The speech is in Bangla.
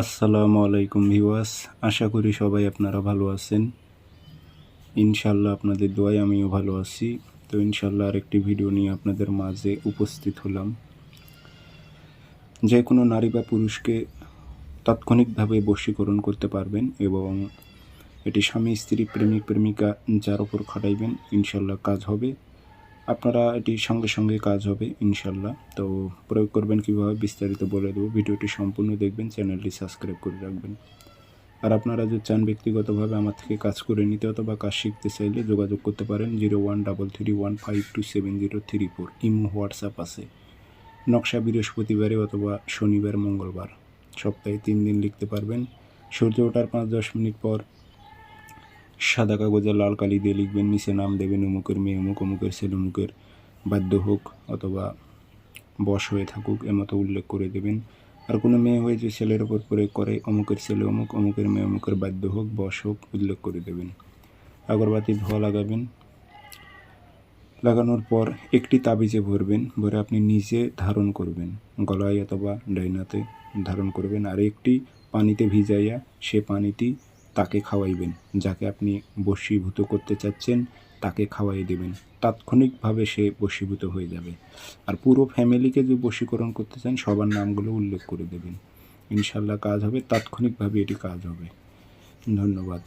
আসসালামু আলাইকুম ভিওয়াস আশা করি সবাই আপনারা ভালো আছেন। ইনশাল্লাহ আপনাদের দোয়ায় আমিও ভালো আছি। তো ইনশাল্লাহ আরেকটি ভিডিও নিয়ে আপনাদের মাঝে উপস্থিত হলাম। যে কোনো নারী বা পুরুষকে তাৎক্ষণিকভাবে বশীকরণ করতে পারবেন এবং এটি স্বামী, স্ত্রী, প্রেমিক, প্রেমিকা যার ওপর খাটাইবেন ইনশাল্লাহ কাজ হবে। আপনারা এটি সঙ্গে সঙ্গে কাজ হবে, ইনশাল্লাহ। তো প্রয়োগ করবেন কীভাবে বিস্তারিত বলে দেবো। ভিডিওটি সম্পূর্ণ দেখবেন, চ্যানেলটি সাবস্ক্রাইব করে রাখবেন। আর আপনারা যদি চান ব্যক্তিগতভাবে আমার থেকে কাজ করে নিতে অথবা কাজ শিখতে চাইলে যোগাযোগ করতে পারেন, zero one double three one five two seven zero three four. Imo, WhatsApp আছে। নকশা বৃহস্পতিবারে অথবা শনিবার মঙ্গলবার। সপ্তাহে তিন দিন লিখতে পারবেন। সূর্য ওঠার পাঁচ দশ মিনিট পর সাদা কাগজে লাল কালি দিয়ে লিখবেন, নিচে নাম দেবেন অমুকের মেয়ে, অমুক, অমুকের ছেলে, অমুকের বাধ্য হোক অথবা বশ হয়ে থাকুক এমতো উল্লেখ করে দেবেন। আর কোনো মেয়ে হয়ে যে ছেলের ওপর প্রয়োগ করে, অমুকের ছেলে অমুক, অমুকের মেয়ে, অমুকের বাধ্য হোক বশ হোক, উল্লেখ করে দেবেন। আগরবাতি ধোয়া লাগাবেন। লাগানোর পর একটি তাবিজে ভরবেন, ভরে আপনি নিজে ধারণ করবেন, গলায় অথবা ডাইনাতে ধারণ করবেন। আর একটি পানিতে ভিজাইয়া সে পানিটি তাকে খাওয়াইবেন। যাকে আপনি বশীভূত করতে চাচ্ছেন, তাকে খাওয়াই দেবেন। তাৎক্ষণিকভাবে সে বশীভূত হয়ে যাবে। আর পুরো ফ্যামিলিকে যে বশীকরণ করতে চান, সবার নামগুলো উল্লেখ করে দেবেন। ইনশাল্লাহ কাজ হবে, তাৎক্ষণিকভাবে এটি কাজ হবে। ধন্যবাদ।